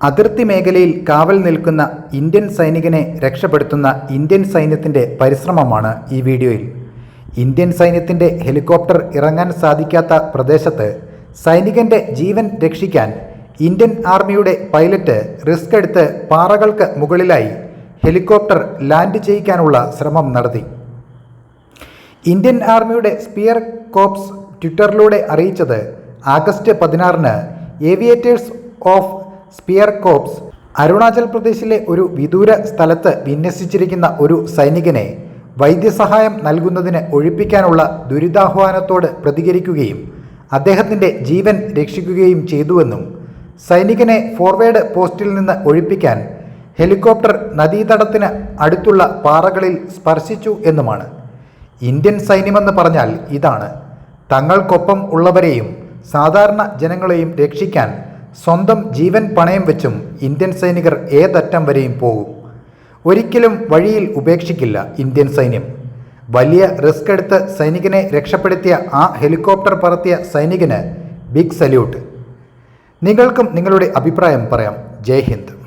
അതിർത്തി മേഖലയിൽ കാവൽ നിൽക്കുന്ന ഇന്ത്യൻ സൈനികനെ രക്ഷപ്പെടുത്തുന്ന ഇന്ത്യൻ സൈന്യത്തിന്റെ പരിശ്രമമാണ് ഈ വീഡിയോയിൽ. ഇന്ത്യൻ സൈന്യത്തിന്റെ ഹെലികോപ്റ്റർ ഇറങ്ങാൻ സാധിക്കാത്ത പ്രദേശത്ത് സൈനികന്റെ ജീവൻ രക്ഷിക്കാൻ ഇന്ത്യൻ ആർമിയുടെ പൈലറ്റ് റിസ്ക് എടുത്ത് പാറകൾക്ക് മുകളിലായി ഹെലികോപ്റ്റർ ലാൻഡ് ചെയ്യിക്കാനുള്ള ശ്രമം നടത്തി. ഇന്ത്യൻ ആർമിയുടെ സ്പിയർ കോപ്സ് ട്വിറ്ററിലൂടെ അറിയിച്ചത് ആഗസ്റ്റ് പതിനാറിന് aviators of spear corps Arunachal പ്രദേശിലെ ഒരു വിദൂര സ്ഥലത്ത് വിന്യസിച്ചിരിക്കുന്ന ഒരു സൈനികനെ വൈദ്യസഹായം നൽകുന്നതിന് ഒഴിപ്പിക്കാനുള്ള ദുരിതാഹ്വാനത്തോട് പ്രതികരിക്കുകയും അദ്ദേഹത്തിന്റെ ജീവൻ രക്ഷിക്കുകയും ചെയ്തുവെന്നും സൈനികനെ ഫോർവേഡ് പോസ്റ്റിൽ നിന്ന് ഒഴിപ്പിക്കാൻ ഹെലികോപ്റ്റർ നദീതടത്തിന് അടുത്തുള്ള പാറകളിൽ സ്പർശിച്ചു എന്നുമാണ്. ഇന്ത്യൻ സൈന്യമെന്ന് പറഞ്ഞാൽ ഇതാണ്. തങ്ങൾക്കൊപ്പം ഉള്ളവരെയും സാധാരണ ജനങ്ങളെയും രക്ഷിക്കാൻ സ്വന്തം ജീവൻ പണയം വെച്ചും ഇന്ത്യൻ സൈനികർ ഏതറ്റം വരെയും പോകും. ഒരിക്കലും വഴിയിൽ ഉപേക്ഷിക്കില്ല ഇന്ത്യൻ സൈന്യം. വലിയ റിസ്ക് എടുത്ത് സൈനികനെ രക്ഷപ്പെടുത്തിയ ആ ഹെലികോപ്റ്റർ പറത്തിയ സൈനികന് ബിഗ് സല്യൂട്ട്. നിങ്ങൾക്കും നിങ്ങളുടെ അഭിപ്രായം പറയാം. ജയ് ഹിന്ദ്.